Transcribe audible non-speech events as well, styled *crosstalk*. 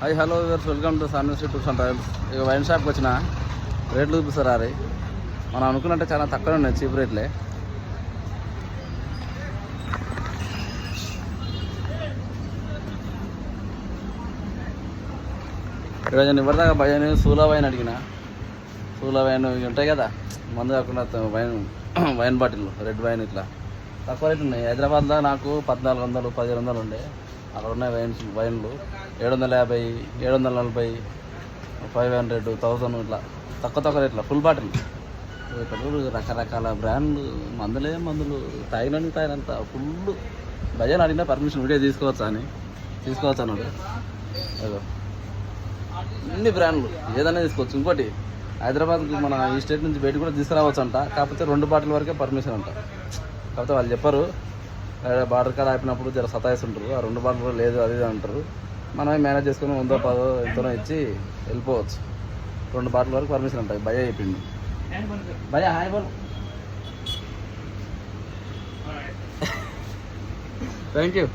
Hi hello viewers welcome to Sun Tours and Travels ఇక wine షాప్కి వచ్చిన రేట్లు చూపిస్తారు అది? మనం అనుకున్నట్టే చాలా తక్కువ ఉన్నాయి చీప్ రేట్లే. ఇక్కడ నేను ఇవ్వదాకా భయం సూలా వైన్ అడిగిన. సూలా వైన్ ఇవి ఉంటాయి కదా మందు కాకుండా wine *clears throat* wine bottle red wine ఇట్లా. తక్కువ రేట్లు ఉన్నాయి. హైదరాబాద్లో నాకు పద్నాలుగు వందలు పదిహేను వందలు ఉండే. అక్కడ ఉన్నాయి వైన్స్ వైన్లు. ఏడు వందల యాభై ఏడు వందల నలభై ఫైవ్ హండ్రెడ్ థౌజండ్ ఇట్లా. తక్కువ తక్కువ రేట్ల ఫుల్ బాటిల్. ఇక్కడ రకరకాల బ్రాండ్లు మందులే మందులు. తాగినని తాగినంత ఫుల్. భజన అడిగినా పర్మిషన్ వీడియో తీసుకోవచ్చా అని. తీసుకోవచ్చు అన్నాడు. అదో అన్ని బ్రాండ్లు. ఏదైనా తీసుకోవచ్చు. ఇంకోటి హైదరాబాద్ మన ఈ స్టేట్ నుంచి బయట కూడా తీసుకురావచ్చు అంట. కాకపోతే రెండు బాటిల్ వరకే పర్మిషన్ అంట. కాకపోతే వాళ్ళు చెప్పరు బార్డర్ కార్డ్ ఆపినప్పుడు జర సతాయిస్తుంటారు ఆ రెండు బార్డర్ కూడా లేదు అది అంటారు. మనమే మేనేజ్ చేసుకుని వందో పదో ఎంతనో ఇచ్చి వెళ్ళిపోవచ్చు. రెండు బాటిల్ వరకు పర్మిషన్ ఉంటాయి. భయ చెప్పింది భయ హాయ్ బోల్. Thank you